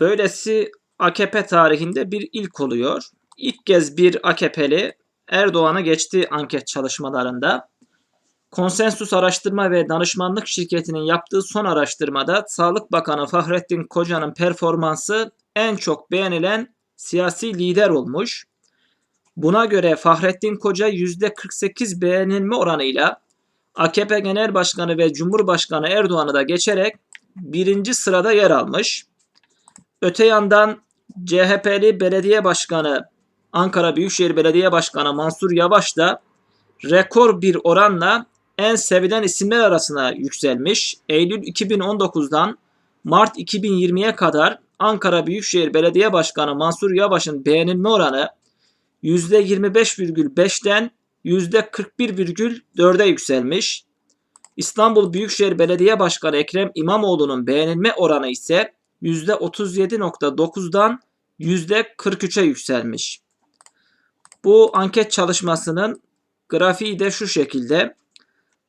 Böylesi AKP tarihinde bir ilk oluyor. İlk kez bir AKP'li Erdoğan'ı geçti anket çalışmalarında. Konsensus Araştırma ve Danışmanlık Şirketi'nin yaptığı son araştırmada Sağlık Bakanı Fahrettin Koca'nın performansı en çok beğenilen siyasi lider olmuş. Buna göre Fahrettin Koca %48 beğenilme oranıyla AKP Genel Başkanı ve Cumhurbaşkanı Erdoğan'ı da geçerek birinci sırada yer almış. Öte yandan CHP'li belediye başkanı Ankara Büyükşehir Belediye Başkanı Mansur Yavaş da rekor bir oranla en sevilen isimler arasına yükselmiş. Eylül 2019'dan Mart 2020'ye kadar Ankara Büyükşehir Belediye Başkanı Mansur Yavaş'ın beğenilme oranı %25,5'ten %41,4'e yükselmiş. İstanbul Büyükşehir Belediye Başkanı Ekrem İmamoğlu'nun beğenilme oranı ise %37.9'dan %43'e yükselmiş. Bu anket çalışmasının grafiği de şu şekilde.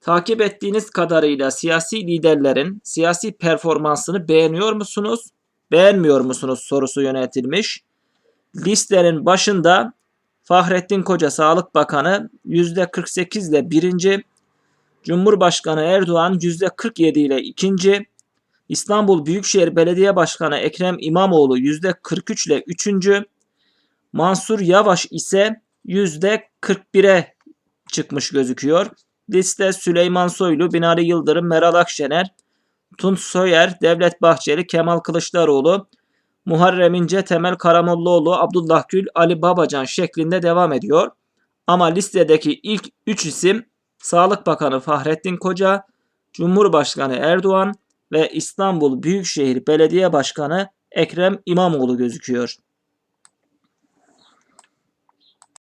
Takip ettiğiniz kadarıyla siyasi liderlerin siyasi performansını beğeniyor musunuz? Beğenmiyor musunuz sorusu yönetilmiş. Listenin başında Fahrettin Koca Sağlık Bakanı %48 ile birinci, Cumhurbaşkanı Erdoğan %47 ile ikinci, İstanbul Büyükşehir Belediye Başkanı Ekrem İmamoğlu %43 ile üçüncü, Mansur Yavaş ise %41'e çıkmış gözüküyor. Liste Süleyman Soylu, Binali Yıldırım, Meral Akşener, Tunç Soyer, Devlet Bahçeli, Kemal Kılıçdaroğlu, Muharrem İnce, Temel Karamollaoğlu, Abdullah Gül, Ali Babacan şeklinde devam ediyor. Ama listedeki ilk 3 isim Sağlık Bakanı Fahrettin Koca, Cumhurbaşkanı Erdoğan ve İstanbul Büyükşehir Belediye Başkanı Ekrem İmamoğlu gözüküyor.